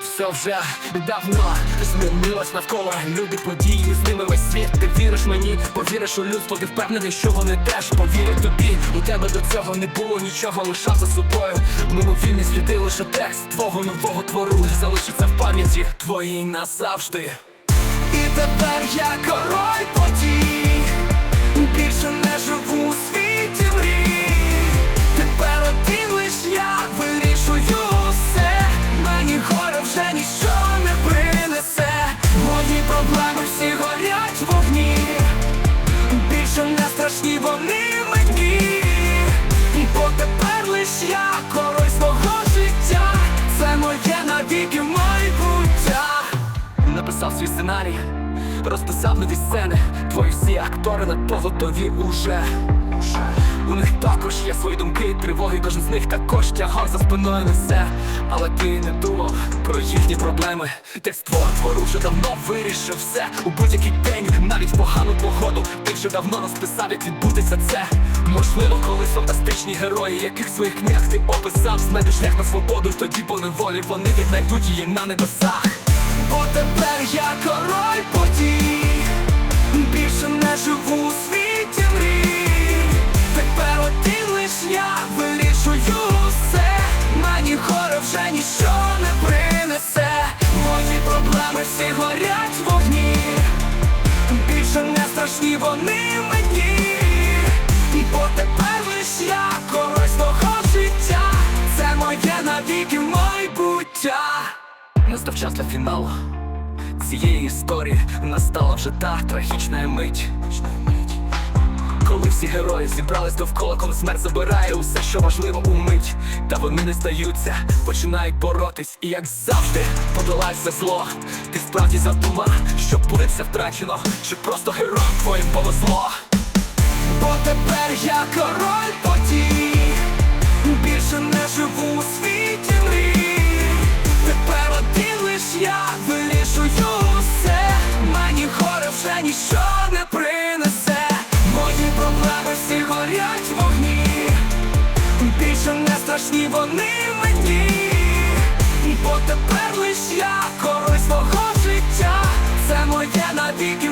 все вже давно змінилось навколо люди, події, з ними весь світ. Ти віриш мені, повіриш у людство, ти впевнений, що вони теж повірять тобі. У тебе до цього не було нічого, лишав за собою. Мимовільні сліди, лише текст твого нового твору залишиться в пам'яті твоїй назавжди. І тепер я король подій Більше сценарій, розписав нові сцени. Твої всі актори на то уже. У них також є свої думки, тривоги, кожен з них також тягав за спиною несе Але ти не думав про їхні проблеми. Текст твору вже давно вирішив все. У будь-який день, навіть в погану погоду. Ти вже давно розписав, як відбудеться це. Можливо, колись фантастичні герої, яких своїх книгах ти описав Знайдеш шлях на свободу, тоді по неволі вони віднайдуть її на небесах Бо тепер я король подій. Більше не живу у світі мрій. Тепер один лиш я вирішую все. Мені горе вже ніщо не принесе. Мої проблеми всі горять вогні. Більше не страшні вони Настав час для фіналу цієї історії настала вже та трагічна мить. Коли всі герої зібрались довкола, коли смерть забирає усе, що важливо у мить. Та вони не здаються, починають боротись, і як завжди подолають все зло. Ти справді задума, що буде все втрачено, чи просто герой твоїм повезло. Бо тепер я король ніщо не принесе. Мої проблеми всі горять вогні. Більше не страшні вони мені. Бо тепер лиш я король свого життя. Це моє навіки